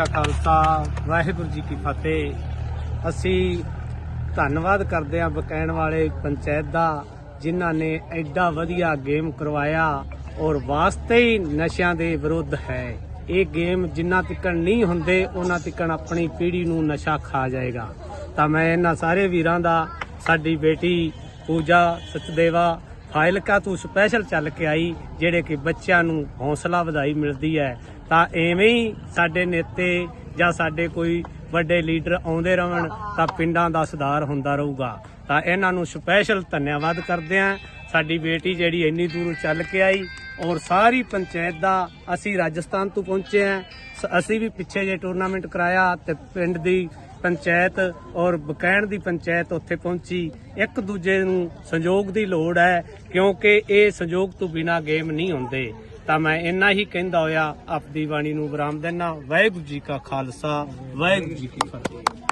ਖਾਲਸਾ, ਵਾਹਿਗੁਰੂ ਜੀ ਕੀ ਫਤਿਹ। ਅਸੀਂ ਧੰਨਵਾਦ ਕਰਦੇ ਹਾਂ ਬਕੈਣ ਵਾਲੇ ਪੰਚਾਇਤ ਦਾ, ਜਿਨ੍ਹਾਂ ਨੇ ਐਡਾ ਵਧੀਆ ਗੇਮ ਕਰਵਾਇਆ ਔਰ ਵਾਸਤੇ ਹੀ ਨਸ਼ਿਆਂ ਦੇ ਵਿਰੁੱਧ ਹੈ। ਇਹ ਗੇਮ ਜਿੰਨਾ ਤੱਕ ਨਹੀਂ ਹੁੰਦੇ, ਉਹਨਾਂ ਤੱਕ ਆਪਣੀ ਪੀੜ੍ਹੀ ਨੂੰ ਨਸ਼ਾ ਖਾ ਜਾਏਗਾ। ਤਾਂ ਮੈਂ ਇਹਨਾਂ ਸਾਰੇ ਵੀਰਾਂ ਦਾ, ਸਾਡੀ ਬੇਟੀ ਪੂਜਾ ਸਚਦੇਵਾ, ਫਾਇਲਕਾ ਤੋਂ ਸਪੈਸ਼ਲ ਚੱਲ ਕੇ ਆਈ, ਜਿਹੜੇ ਕਿ ਬੱਚਿਆਂ ਨੂੰ ਹੌਸਲਾ ਵਧਾਈ ਮਿਲਦੀ ਹੈ। ਤਾਂ ਐਵੇਂ ਹੀ ਸਾਡੇ ਨੇਤੇ ਜਾਂ ਸਾਡੇ ਕੋਈ ਵੱਡੇ ਲੀਡਰ ਆਉਂਦੇ ਰਹਿਣ ਤਾਂ ਪਿੰਡਾਂ ਦਾ ਸੁਧਾਰ ਹੁੰਦਾ ਰਹੂਗਾ। ਤਾਂ ਇਹਨਾਂ ਨੂੰ ਸਪੈਸ਼ਲ ਧੰਨਵਾਦ ਕਰਦੇ ਹਾਂ। ਸਾਡੀ ਬੇਟੀ ਜਿਹੜੀ ਇੰਨੀ ਦੂਰੋਂ ਚੱਲ ਕੇ ਆਈ ਔਰ ਸਾਰੀ ਪੰਚਾਇਤ ਦਾ ਅਸੀਂ ਰਾਜਸਥਾਨ ਤੋਂ ਪਹੁੰਚੇ ਹਾਂ। ਸ- ਅਸੀਂ ਵੀ ਪਿੱਛੇ ਜੇ ਟੂਰਨਾਮੈਂਟ ਕਰਾਇਆ ਤੇ ਪਿੰਡ ਦੀ ਪੰਚਾਇਤ ਔਰ ਬਕੈਣ ਦੀ ਪੰਚਾਇਤ ਉੱਥੇ ਪਹੁੰਚੀ। ਇੱਕ ਦੂਜੇ ਨੂੰ ਸੰਯੋਗ ਦੀ ਲੋੜ ਹੈ ਕਿਉਂਕਿ ਇਹ ਸੰਯੋਗ ਤੋਂ ਬਿਨਾ ਗੇਮ ਨਹੀਂ ਹੁੰਦੇ। ਤਾਂ ਮੈਂ ਇੰਨਾ ਹੀ ਕਹਿੰਦਾ ਹੋਇਆ ਆਪਦੀ ਬਾਣੀ ਨੂੰ ਵਿਰਾਮ ਦੇਣਾ ਵਾਹਿਗੁਰੂ ਜੀ ਕਾ ਖਾਲਸਾ, ਵਾਹਿਗੁਰੂ ਜੀ ਕੀ ਫਤਿਹ।